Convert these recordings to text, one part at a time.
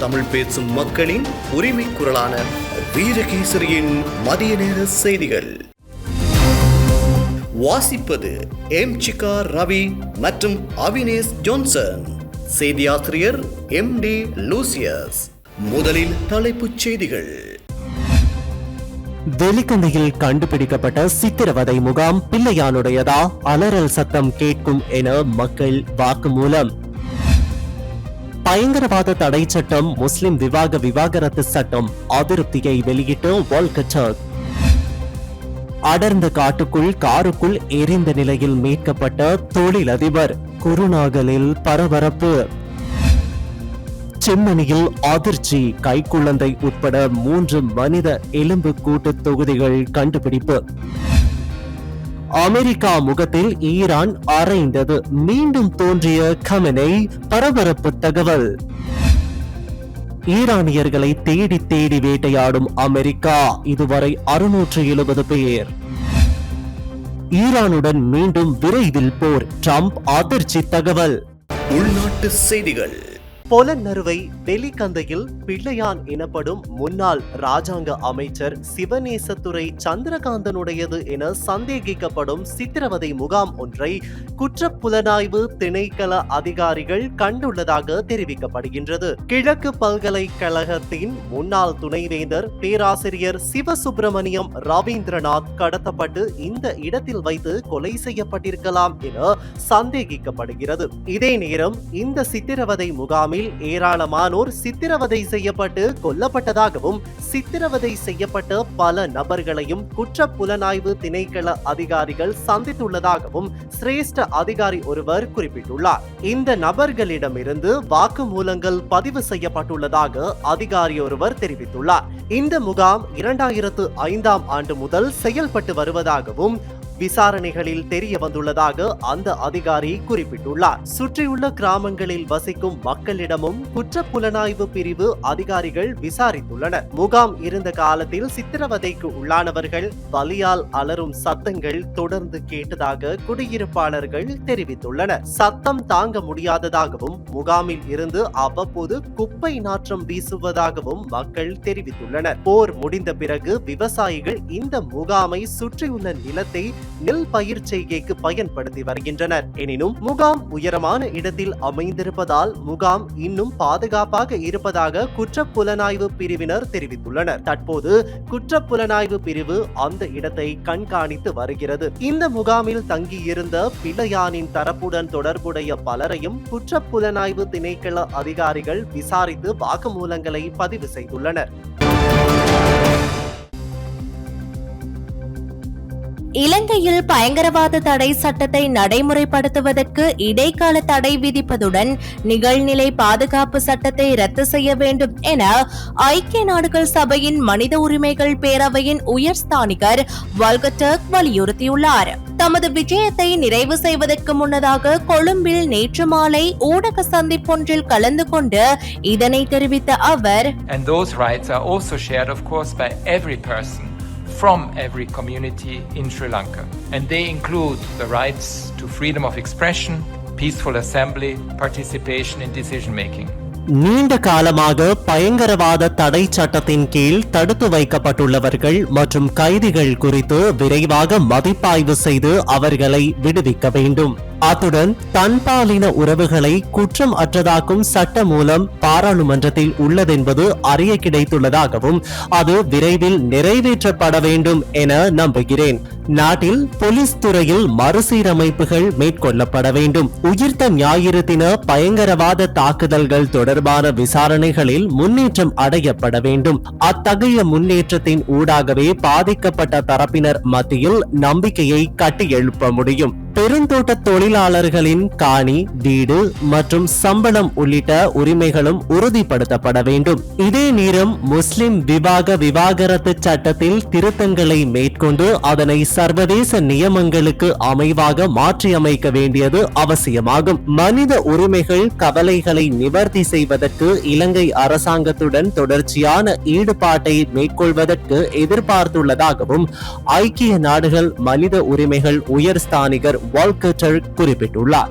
தமிழ் பேசும் மக்களின் உரிமை குரலான வீரகேசரியின் மதிய நேர செய்திகள். வாசிப்பது எம் சிகா ரவி மற்றும் அவினேஷ் ஜோன்சன். செய்தியாசிரியர் எம் டி லூசியஸ். முதலில் தலைப்புச் செய்திகள். வெலிக்கந்தையில் கண்டுபிடிக்கப்பட்ட சித்திரவதை முகாம் பிள்ளையானுடையதா? அலறல் சத்தம் கேட்கும் என மக்கள் வாக்குமூலம். பயங்கரவாத தடை சட்டம் முஸ்லிம் விவாக விவாகரத்து சட்டம் அதிருப்தியை வெளியிட்டு வால்கட்டர் அடர்ந்த காட்டுக்குள் காருக்குள் எரிந்த நிலையில் மீட்கப்பட்ட தொழிலதிபர் குருநாகலில் பரபரப்பு. செம்மணியில் அதிர்ச்சி கைக்குழந்தை உட்பட மூன்று மனித எலும்பு கூட்டு தொகுதிகள் கண்டுபிடிப்பு. அமெரிக்கா முகத்தில் ஈரான் அறைந்தது மீண்டும் தோன்றிய கமனை பரபரப்பு தகவல். ஈரானியர்களை தேடி தேடி வேட்டையாடும் அமெரிக்கா. இதுவரை அறுநூற்று எழுபது பேர். ஈரானுடன் மீண்டும் விரைவில் போர். ட்ரம்ப் அதிர்ச்சி தகவல். உள்நாட்டு செய்திகள். பொலநறுவை வெலிகந்தையில் பிள்ளையான் எனப்படும் முன்னாள் ராஜாங்க அமைச்சர் சிவநேசத்துறை சந்திரகாந்தனுடையது என சந்தேகிக்கப்படும் சித்திரவதை முகாம் ஒன்றை குற்றப்புலனாய்வு திணைக்கள அதிகாரிகள் கண்டுள்ளதாக தெரிவிக்கப்படுகின்றது. கிழக்கு பல்கலைக்கழகத்தின் முன்னாள் துணைவேந்தர் பேராசிரியர் சிவசுப்பிரமணியம் ரவீந்திரநாத் கடத்தப்பட்டு இந்த இடத்தில் வைத்து கொலை செய்யப்பட்டிருக்கலாம் என சந்தேகிக்கப்படுகிறது. இதே நேரம் இந்த சித்திரவதை முகாமில் ஏராளமானோர் சித்திரவதை செய்யப்பட்டு கொல்லப்பட்டதாகவும் சித்திரவதை செய்யப்பட்ட பல நபர்களையும் குற்ற புலனாய்வு திணைக்கள அதிகாரிகள் சந்தித்துள்ளதாகவும் சிரேஷ்ட அதிகாரி ஒருவர் குறிப்பிட்டுள்ளார். இந்த நபர்களிடமிருந்து வாக்குமூலங்கள் பதிவு செய்யப்பட்டுள்ளதாக அதிகாரி ஒருவர் தெரிவித்துள்ளார். இந்த முகாம் இரண்டாயிரத்து ஐந்தாம் ஆண்டு முதல் செயல்பட்டு வருவதாகவும் விசாரணைகளில் தெரிய வந்துள்ளதாக அந்த அதிகாரி குறிப்பிட்டுள்ளார். சுற்றியுள்ள கிராமங்களில் வசிக்கும் மக்களிடமும் குற்ற புலனாய்வு பிரிவு அதிகாரிகள் விசாரித்துள்ளனர். முகாம் இருந்த காலத்தில் சித்திரவதைக்கு உள்ளானவர்கள் வலியால் அலரும் சத்தங்கள் தொடர்ந்து கேட்டதாக குடியிருப்பாளர்கள் தெரிவித்துள்ளனர். சத்தம் தாங்க முடியாததாகவும் முகாமில் இருந்து அவ்வப்போது குப்பை நாற்றம் வீசுவதாகவும் மக்கள் தெரிவித்துள்ளனர். போர் முடிந்த பிறகு விவசாயிகள் இந்த முகாமை சுற்றியுள்ள நிலத்தை நெல் பயிர் செய்கைக்கு பயன்படுத்தி வருகின்றனர். எனினும் முகாம் உயரமான இடத்தில் அமைந்திருப்பதால் முகாம் இன்னும் பாதுகாப்பாக இருப்பதாக குற்ற புலனாய்வு பிரிவினர் தெரிவித்துள்ளனர். தற்போது குற்ற புலனாய்வு பிரிவு அந்த இடத்தை கண்காணித்து வருகிறது. இந்த முகாமில் தங்கியிருந்த பிள்ளையானின் தரப்புடன் தொடர்புடைய பலரையும் குற்ற புலனாய்வு திணைக்கள அதிகாரிகள் விசாரித்து வாக்குமூலங்களை பதிவு செய்துள்ளனர். இலங்கையில் பயங்கரவாத தடை சட்டத்தை நடைமுறைப்படுத்துவதற்கு இடைக்கால தடை விதிப்பதுடன் நிகழ்நிலை பாதுகாப்பு சட்டத்தை ரத்து செய்ய வேண்டும் என ஐக்கிய நாடுகள் சபையின் மனித உரிமைகள் பேரவையின் உயர்ஸ்தானிகர் வல்கட்டர்க் வலியுறுத்தியுள்ளார். தமது விஜயத்தை நிறைவு செய்வதற்கு முன்னதாக கொழும்பில் நேற்று மாலை ஊடக சந்திப்பொன்றில் கலந்து கொண்டு இதனை தெரிவித்த அவர் And those rights are also shared, of course, by every person from every community in Sri Lanka. And they include the rights to freedom of expression, peaceful assembly, participation in decision making. நீண்ட காலமாக பயங்கரவாத தடை சட்டத்தின் கீழ் தடுத்து வைக்கப்பட்டுள்ளவர்கள் மற்றும் கைதிகள் குறித்து விரைவாக மதிப்பாய்வு செய்து அவர்களை விடுவிக்க வேண்டும் அத்துடன் தன்பாலின உறவுகளை குற்றம் அற்றதாக்கும் சட்ட மூலம் பாராளுமன்றத்தில் உள்ளதென்பது அறிய கிடைத்துள்ளதாகவும் அது விரைவில் நிறைவேற்றப்பட வேண்டும் என நம்புகிறேன். நாட்டில் போலீஸ் துறையில் மறுசீரமைப்புகள் மேற்கொள்ளப்பட வேண்டும். உயிர்த்த ஞாயிறு தின பயங்கரவாத தாக்குதல்கள் தொடர்பான விசாரணைகளில் முன்னேற்றம் அடையப்பட வேண்டும். அத்தகைய முன்னேற்றத்தின் ஊடாகவே பாதிக்கப்பட்ட தரப்பினர் மத்தியில் நம்பிக்கையை கட்டியெழுப்ப முடியும். பெருந்தோட்ட தொழிலாளர்களின் காணி வீடு மற்றும் சம்பளம் உள்ளிட்ட உரிமைகளும் உறுதிப்படுத்தப்பட வேண்டும். இதே நேரம் முஸ்லிம் விவாக விவாகரத்து சட்டத்தில் திருத்தங்களை மேற்கொண்டு அதனை சர்வதேச நியமங்களுக்கு அமைவாக மாற்றியமைக்க வேண்டியது அவசியமாகும். மனித உரிமைகள் கவலைகளை நிவர்த்தி செய்வதற்கு இலங்கை அரசாங்கத்துடன் தொடர்ச்சியான ஈடுபாட்டை மேற்கொள்வதற்கு எதிர்பார்த்துள்ளதாகவும் ஐக்கிய நாடுகள் மனித உரிமைகள் உயர்ஸ்தானிகர் வால்கட்டர் குறிப்பிட்டுள்ளார்.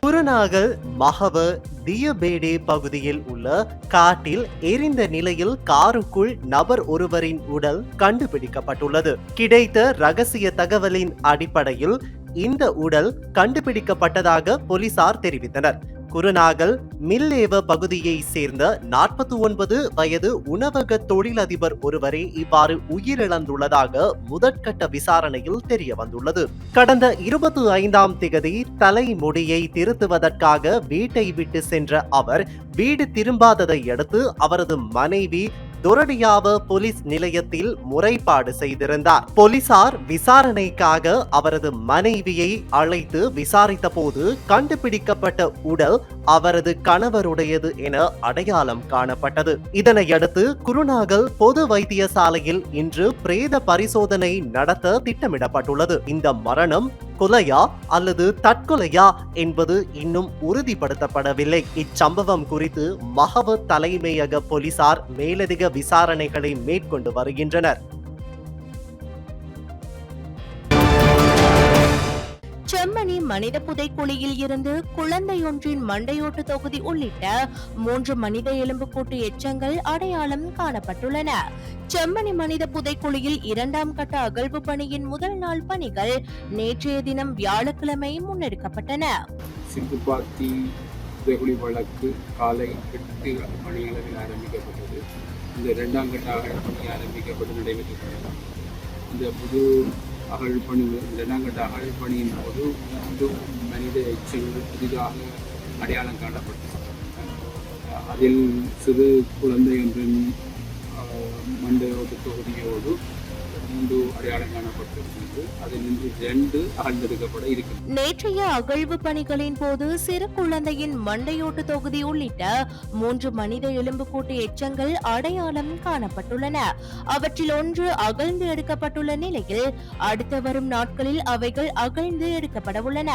புறநாகல் மகவ தியபேடே பகுதியில் உள்ள காட்டில் எரிந்த நிலையில் காருக்குள் நபர் ஒருவரின் உடல் கண்டுபிடிக்கப்பட்டுள்ளது. கிடைத்த ரகசிய தகவலின் அடிப்படையில் இந்த உடல் கண்டுபிடிக்கப்பட்டதாக போலீசார் தெரிவித்தனர். குருநாகல் மில்லேவ பகுதியை சேர்ந்த நாற்பத்தி ஒன்பது வயது உணவக தொழிலதிபர் ஒருவரே இவ்வாறு உயிரிழந்துள்ளதாக முதற்கட்ட விசாரணையில் தெரிய வந்துள்ளது கடந்த இருபத்தி ஐந்தாம் திகதி தலைமுடியை திருத்துவதற்காக வீட்டை விட்டு சென்ற அவர் வீடு திரும்பாததை அடுத்து அவரது மனைவி துரடியாவ போலீஸ் நிலையத்தில் முறைப்பாடு செய்திருந்தார். போலீசார் விசாரணைக்காக அவரது மனைவியை அழைத்து விசாரித்த போது கண்டுபிடிக்கப்பட்ட உடல் அவரது கணவருடையது என அடையாளம் காணப்பட்டது. இதனையடுத்து குருநாகல் பொது வைத்தியசாலையில் இன்று பிரேத பரிசோதனை நடத்த திட்டமிடப்பட்டுள்ளது. இந்த மரணம் கொலையா அல்லது தற்கொலையா என்பது இன்னும் உறுதிப்படுத்தப்படவில்லை. இச்சம்பவம் குறித்து மகவ தலைமையக போலீசார் மேலதிக விசாரணைகளை மேற்கொண்டு வருகின்றனர். செம்மணி மனித புதைக்குழியில் இருந்து குழந்தையொன்றின் மண்டையோட்டு தொகுதி உள்ளிட்ட மூன்று மனித எலும்புக்கூட்டு எச்சங்கள் அடையாளம் காணப்பட்டுள்ளன. செம்மணி மனித புதைக்குழியில் இரண்டாம் கட்ட அகழ்வு பணியின் முதல் நாள் பணிகள் நேற்றைய தினம் வியாழக்கிழமை முன்னெடுக்கப்பட்டன. சிந்துப்பாத்தி புதைகுழி வழக்கு காலை எட்டு மணியளவில் ஆரம்பிக்கப்பட்டது. இந்த இரண்டாம் கட்ட அகழ்வு பணி ஆரம்பிக்கப்பட்டு நடைபெற்றது. இந்த புது அகழ் பணி இந்த அகழ் பணியின் போது மீண்டும் மனித எச்சங்கள் புதிதாக அடையாளம் காணப்பட்டது. அதில் சிறு குழந்தை ஒன்றின் அஹ், தொகுதியோடு மூன்று அடையாளம் காணப்பட்டிருக்கிறது. அதில் இன்று இரண்டு அகழ்ந்தெடுக்கப்பட இருக்கிறது நேற்றைய அகழ்வு பணிகளின் போது சிறு குழந்தையின் மண்டையோட்டு தொகுதி உள்ளிட்ட மூன்று மனித எலும்புக்கூட்டு எச்சங்கள் அடையாளம் காணப்பட்டுள்ளன. அவற்றில் ஒன்று அகழ்ந்து எடுக்கப்பட்டுள்ள நிலையில் அடுத்து வரும் நாட்களில் அவைகள் அகழ்ந்து எடுக்கப்பட உள்ளன.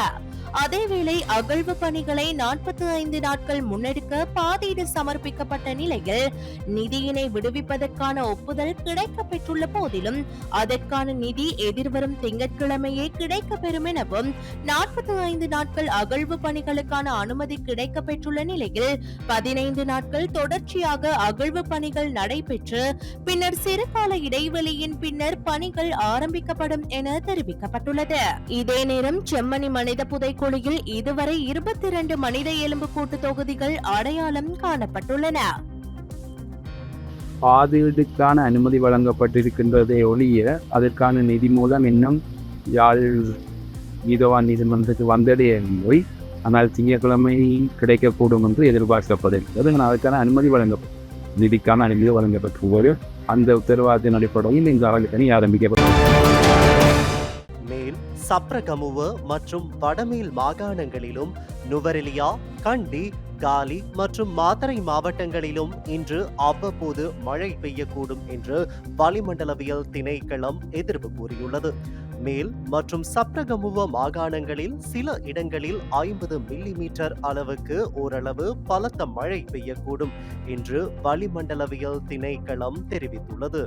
அதேவேளை அகழ்வு பணிகளை நாற்பத்தி ஐந்து நாட்கள் முன்னெடுக்க பாதீடு சமர்ப்பிக்கப்பட்ட நிலையில் நிதியினை விடுவிப்பதற்கான ஒப்புதல் கிடைக்கப்பெற்றுள்ள போதிலும் அதற்கான நிதி எதிர்வரும் திங்கட்கிழமையே கிடைக்கப்பெறும் எனவும் நாற்பத்தி ஐந்து நாட்கள் அகழ்வு பணிகளுக்கான அனுமதி கிடைக்கப்பெற்றுள்ள நிலையில் பதினைந்து நாட்கள் தொடர்ச்சியாக அகழ்வு பணிகள் நடைபெற்று பின்னர் சிறுகால இடைவெளியின் பின்னர் பணிகள் ஆரம்பிக்கப்படும் என தெரிவிக்கப்பட்டுள்ளது. இதே நேரம் செம்மணி மனித புதை புதைக்குழியில் இதுவரை இருபத்தி இரண்டு மனித எலும்புக்கூட்டு தொகுதிகள் அடையாளம் காணப்பட்டுள்ளன. பாதீடுக்கான அனுமதி வழங்கப்பட்டிருக்கின்றதை ஒழிய அதற்கான நிதி மூலம் இன்னும் யாழ் நீதவான் நீதிமன்றத்துக்கு வந்தடையவில்லை ஆனால் திங்கட்கிழமை கிடைக்கக்கூடும் என்று எதிர்பார்க்கப்படுகிறது. அதற்கான அனுமதி வழங்கப்படும் நிதிக்கான அனுமதி வழங்கப்பட்டுள்ளது. அந்த உத்தரவாதத்தின் அடிப்படையில் இந்த ஆலோசனை ஆரம்பிக்கப்பட்டது ஆரம்பிக்கப்படும் சப்ரகமுவ மற்றும் வடமேல் மாகாணங்களிலும் நுவரெலியா கண்டி காலி மற்றும் மாதரை மாவட்டங்களிலும் இன்று அவ்வப்போது மழை பெய்யக்கூடும் என்று வளிமண்டலவியல் திணைக்களம் எதிர்ப்பு கூறியுள்ளது. மேல் மற்றும் சப்ரகமுவ மாகாணங்களில் சில இடங்களில் ஐம்பது மில்லிமீட்டர் அளவுக்கு ஓரளவு பலத்த மழை பெய்யக்கூடும் என்று வளிமண்டலவியல் திணைக்களம் தெரிவித்துள்ளது.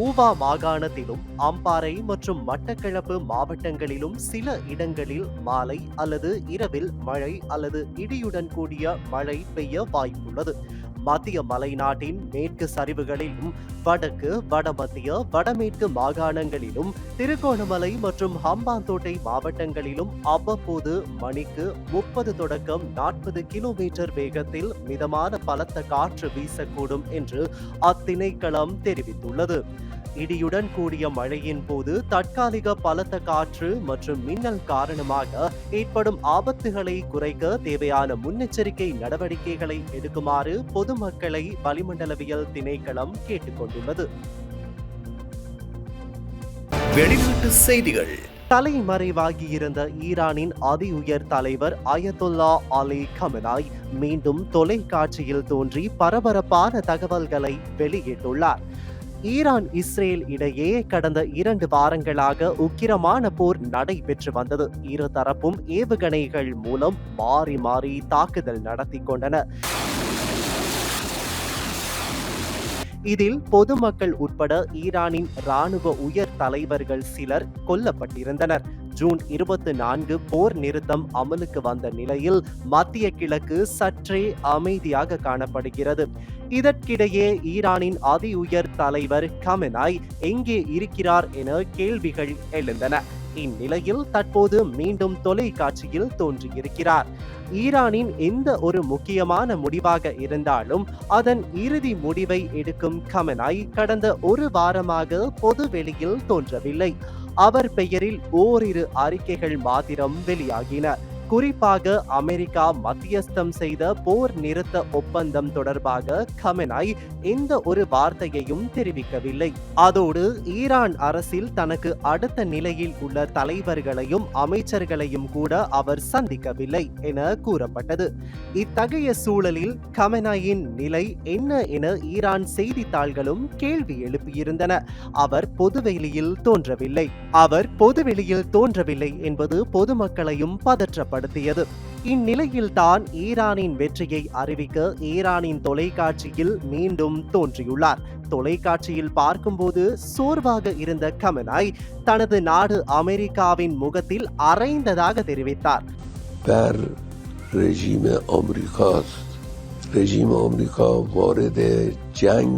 ஊவா மாகாணத்திலும் அம்பாறை மற்றும் மட்டக்களப்பு மாவட்டங்களிலும் சில இடங்களில் மாலை அல்லது இரவில் மழை அல்லது இடியுடன் கூடிய மழை பெய்ய வாய்ப்புள்ளது. மத்திய மலைநாட்டின் மேற்கு சரிவுகளிலும் வடக்கு வடமத்திய வடமேற்கு மாகாணங்களிலும் திருகோணமலை மற்றும் ஹம்பாந்தோட்டை மாவட்டங்களிலும் அவ்வப்போது மணிக்கு முப்பது தொடக்கம் நாற்பது கிலோமீட்டர் வேகத்தில் மிதமான பலத்த காற்று வீசக்கூடும் என்று அத்திணைக்களம் தெரிவித்துள்ளது. இடியுடன் கூடிய மழையின் போது தற்காலிக பலத்த காற்று மற்றும் மின்னல் காரணமாக ஏற்படும் ஆபத்துகளை குறைக்க தேவையான முன்னெச்சரிக்கை நடவடிக்கைகளை எடுக்குமாறு பொதுமக்களை வளிமண்டலவியல் திணைக்களம் கேட்டுக்கொண்டுள்ளது. வெளிநாட்டு செய்திகள். தலைமறைவாகியிருந்த ஈரானின் அதி உயர் தலைவர் அயதுல்லா அலி கமனாய் மீண்டும் தொலைக்காட்சியில் தோன்றி பரபரப்பான தகவல்களை வெளியிட்டுள்ளார். ஈரான் இஸ்ரேல் இடையே கடந்த இரண்டு வாரங்களாக உக்கிரமான போர் நடைபெற்று வந்தது. இரு தரப்பும் ஏவுகணைகள் மூலம் மாறி மாறி தாக்குதல் நடத்தி கொண்டன. இதில் பொதுமக்கள் உட்பட ஈரானின் ராணுவ உயர் தலைவர்கள் சிலர் கொல்லப்பட்டிருந்தனர். ஜூன் இருபத்தி நான்கு போர் நிறுத்தம் அமலுக்கு வந்த நிலையில் மத்திய கிழக்கு சற்றே அமைதியாக காணப்படுகிறது. இதற்கிடையே ஈரானின் அதி உயர் தலைவர் கமெனாய் எங்கே இருக்கிறார் என கேள்விகள் எழுந்தன. இந்நிலையில் தற்போது மீண்டும் தொலைக்காட்சியில் தோன்றியிருக்கிறார். ஈரானின் எந்த ஒரு முக்கியமான முடிவாக இருந்தாலும் அதன் இறுதி முடிவை எடுக்கும் கமெனாய் கடந்த ஒரு வாரமாக பொது வெளியில் தோன்றவில்லை. அவர் பெயரில் ஓரிரு அறிக்கைகள் மாத்திரம் வெளியாகின. குறிப்பாக அமெரிக்கா மத்தியஸ்தம் செய்த போர் நிறுத்த ஒப்பந்தம் தொடர்பாக கமெனாய் எந்த ஒரு வார்த்தையையும் தெரிவிக்கவில்லை. அதோடு ஈரான் அரசில் தனக்கு அடுத்த நிலையில் உள்ள தலைவர்களையும் அமைச்சர்களையும் கூட அவர் சந்திக்கவில்லை என கூறப்பட்டது. இத்தகைய சூழலில் கமெனாயின் நிலை என்ன என ஈரான் செய்தித்தாள்களும் கேள்வி எழுப்பியிருந்தன. அவர் பொதுவெளியில் தோன்றவில்லை. அவர் பொதுவெளியில் தோன்றவில்லை என்பது பொதுமக்களையும் பதற்றப்படுத்தியது இந்நிலையில்தான் ஈரானின் வெற்றியை அறிவிக்க ஈரானின் தொலைக்காட்சியில் மீண்டும் தோன்றியுள்ளார் தொலைக்காட்சியில் பார்க்கும்போது சோர்வாக இருந்த கமனாய் தனது நாடு அமெரிக்காவின் முகத்தில் அரைந்ததாக தெரிவித்தார் بر رژیم آمریکاست رژیم آمریکا وارد جنگ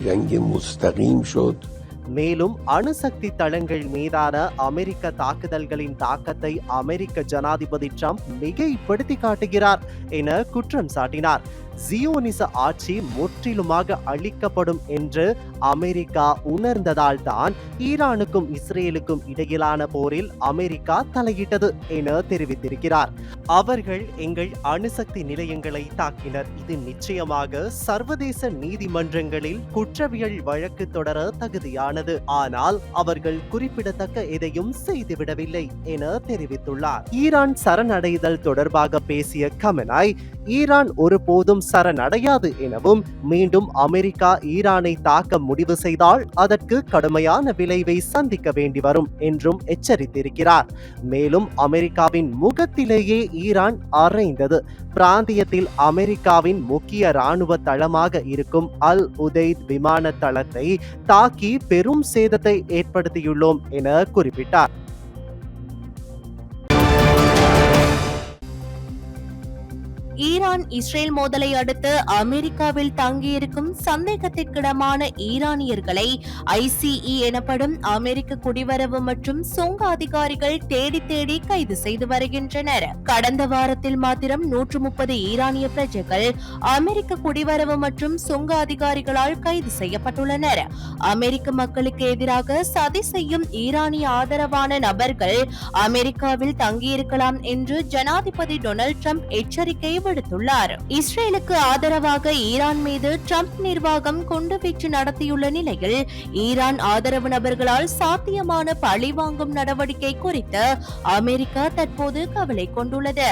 جنگ مستقیم شد மேலும் அணுசக்தி தளங்கள் மீதான அமெரிக்க தாக்குதல்களின் தாக்கத்தை அமெரிக்க ஜனாதிபதி ட்ரம்ப் மிகைப்படுத்தி காட்டுகிறார் என குற்றம் சாட்டினார். ஜியோனிச ஆட்சி முற்றிலுமாக அழிக்கப்படும் என்று அமெரிக்கா உணர்ந்ததால் தான் ஈரானுக்கும் இஸ்ரேலுக்கும் இடையிலான போரில் அமெரிக்கா தலையிட்டது என தெரிவித்திருக்கிறார். அவர்கள் எங்கள் அணுசக்தி நிலையங்களை தாக்கினர். இது நிச்சயமாக சர்வதேச நீதிமன்றங்களில் குற்றவியல் வழக்கு தொடர தகுதியானது. ஆனால் அவர்கள் குறிப்பிடத்தக்க எதையும் செய்துவிடவில்லை என தெரிவித்துள்ளார். ஈரான் சரணடைதல் தொடர்பாக பேசிய கமனாய் ஈரான் ஒருபோதும் சரணடையாது எனவும் மீண்டும் அமெரிக்கா ஈரானை தாக்க முடிவு செய்தால் அதற்கு கடுமையான விளைவை சந்திக்க வேண்டி வரும் என்றும் எச்சரித்திருக்கிறார். மேலும் அமெரிக்காவின் முகத்திலேயே ஈரான் அரைந்தது. பிராந்தியத்தில் அமெரிக்காவின் முக்கிய இராணுவ தளமாக இருக்கும் அல் உதைத் விமான தளத்தை தாக்கி பெரும் சேதத்தை ஏற்படுத்தியுள்ளோம் என குறிப்பிட்டார். ஈரான் இஸ்ரேல் மோதலை அடுத்து அமெரிக்காவில் தங்கியிருக்கும் சந்தேகத்திற்கிடமான ஈரானியர்களை ஐசிஇ எனப்படும் அமெரிக்க குடிவரவு மற்றும் சுங்க அதிகாரிகள் தேடி தேடி கைது செய்து வருகின்றனர். கடந்த வாரத்தில் மாத்திரம் நூற்று முப்பது ஈரானிய பிரஜைகள் அமெரிக்க குடிவரவு மற்றும் சுங்க அதிகாரிகளால் கைது செய்யப்பட்டுள்ளனர். அமெரிக்க மக்களுக்கு எதிராக சதி செய்யும் ஈரானிய ஆதரவான நபர்கள் அமெரிக்காவில் தங்கியிருக்கலாம் என்று ஜனாதிபதி டொனால்ட் ட்ரம்ப் எச்சரிக்கை விடுத்துள்ளார் இஸ்ரேலுக்கு ஆதரவாக ஈரான் மீது ட்ரம்ப் நிர்வாகம் குண்டுவீச்சு நடத்தியுள்ள நிலையில் ஈரான் ஆதரவு நபர்களால் சாத்தியமான பழிவாங்கும் நடவடிக்கை குறித்து அமெரிக்கா தற்போது கவலை கொண்டுள்ளது.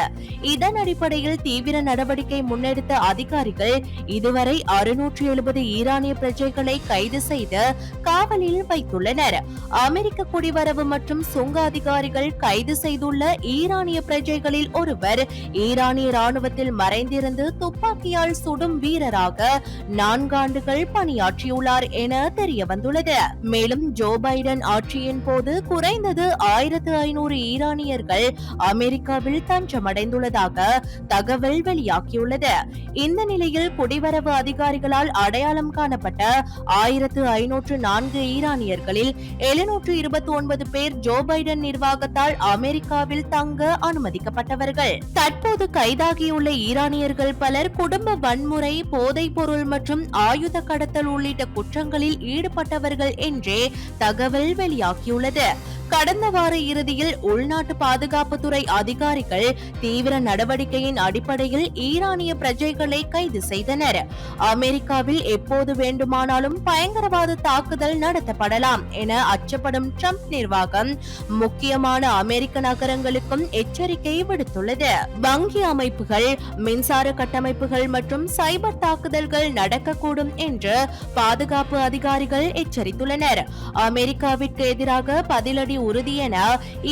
இதன் அடிப்படையில் தீவிர நடவடிக்கை முன்னெடுத்த அதிகாரிகள் இதுவரை அறுநூற்று எழுபது ஈரானிய பிரஜைகளை கைது செய்து காவலில் வைத்துள்ளனர். அமெரிக்க குடிவரவு மற்றும் சுங்க அதிகாரிகள் கைது செய்துள்ள ஈரானிய பிரஜைகளில் ஒருவர் ஈரானிய ராணுவத்தில் மறைந்திருந்து துப்பாக்கியால் சுடும் வீரராக நான்காண்டுகள் பணியாற்றியுள்ளார் என தெரிய வந்துள்ளது மேலும் ஜோ பைடன் ஆட்சியின் போது குறைந்தது ஆயிரத்து ஐநூறு ஈரானியர்கள் அமெரிக்காவில் தஞ்சமடைந்துள்ளதாக தகவல் வெளியாகியுள்ளது. இந்த நிலையில் குடிவரவு அதிகாரிகளால் அடையாளம் காணப்பட்ட ஆயிரத்து ஐநூற்று நான்கு ஈரானியர்களில் எழுநூற்று இருபத்தி ஒன்பது பேர் ஜோ பைடன் நிர்வாகத்தால் அமெரிக்காவில் தங்க அனுமதிக்கப்பட்டவர்கள். தற்போது கைதாகியுள்ள ஈரானியர்கள் பலர் குடும்ப வன்முறை போதைப் பொருள் மற்றும் ஆயுத கடத்தல் உள்ளிட்ட குற்றங்களில் ஈடுபட்டவர்கள் என்றே தகவல் வெளியாகியுள்ளது. கடந்த வார இறுதியில் உள்நாட்டு பாதுகாப்புத்துறை அதிகாரிகள் தீவிர நடவடிக்கையின் அடிப்படையில் ஈரானிய பிரஜைகளை கைது செய்தனர். அமெரிக்காவில் எப்போது வேண்டுமானாலும் பயங்கரவாத தாக்குதல் நடத்தப்படலாம் என அச்சப்படும் ட்ரம்ப் நிர்வாகம் முக்கியமான அமெரிக்க நகரங்களுக்கும் எச்சரிக்கை விடுத்துள்ளது. வங்கி அமைப்புகள் மின்சார கட்டமைப்புகள் மற்றும் சைபர் தாக்குதல்கள் நடக்கக்கூடும் என்று பாதுகாப்பு அதிகாரிகள் எச்சரித்துள்ளனர். அமெரிக்காவிற்கு எதிராக பதிலடி உறுதி என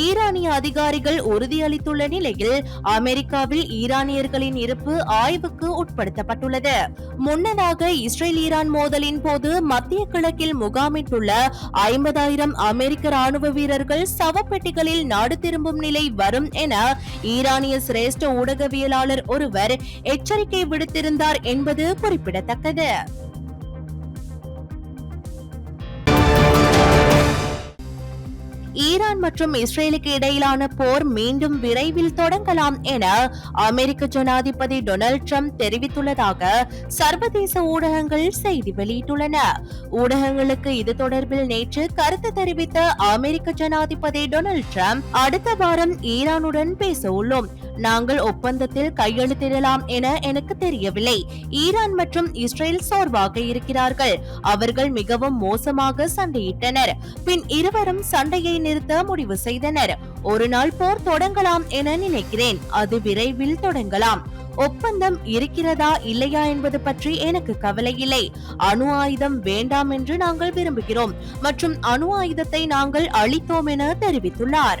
ஈரானிய அதிகாரிகள் உறுதியளித்துள்ள நிலையில் அமெரிக்காவில் ஈரானியர்களின் இருப்பு ஆய்வுக்கு உட்படுத்தப்பட்டுள்ளது. முன்னதாக இஸ்ரேல் ஈரான் மோதலின் போது மத்திய கிழக்கில் முகாமிட்டுள்ள ஐம்பதாயிரம் அமெரிக்க ராணுவ வீரர்கள் சவப்பெட்டிகளில் நாடு திரும்பும் நிலை வரும் என ஈரானிய சிரேஷ்ட ஊடகவியலாளர் ஒருவர் எச்சரிக்கை விடுத்திருந்தார் என்பது குறிப்பிடத்தக்கது. ஈரான் மற்றும் இஸ்ரேலுக்கு இடையிலான போர் மீண்டும் விரைவில் தொடங்கலாம் என அமெரிக்க ஜனாதிபதி டொனால்ட் ட்ரம்ப் தெரிவித்துள்ளதாக சர்வதேச ஊடகங்கள் செய்தி வெளியிட்டுள்ளன. ஊடகங்களுக்கு இது தொடர்பில் நேற்று கருத்து தெரிவித்த அமெரிக்க ஜனாதிபதி டொனால்ட் ட்ரம்ப் அடுத்த வாரம் ஈரானுடன் பேச உள்ளோம். நாங்கள் ஒப்பந்தத்தில் கையெழுத்திடலாம் என எனக்கு தெரியவில்லை. ஈரான் மற்றும் இஸ்ரேல் சோர்வாக இருக்கிறார்கள். அவர்கள் மிகவும் மோசமாக சண்டையிட்டனர். பின் இருவரும் சண்டையை நிறுத்த முடிவு செய்தனர். ஒரு நாள் போர் தொடங்கலாம் என நினைக்கிறேன். அது விரைவில் தொடங்கலாம். ஒப்பந்தம் இருக்கிறதா இல்லையா என்பது பற்றி எனக்கு கவலை இல்லை. அணு ஆயுதம் வேண்டாம் என்று நாங்கள் விரும்புகிறோம். மற்றும் அணு ஆயுதத்தை நாங்கள் அளித்தோம் என தெரிவித்துள்ளார்.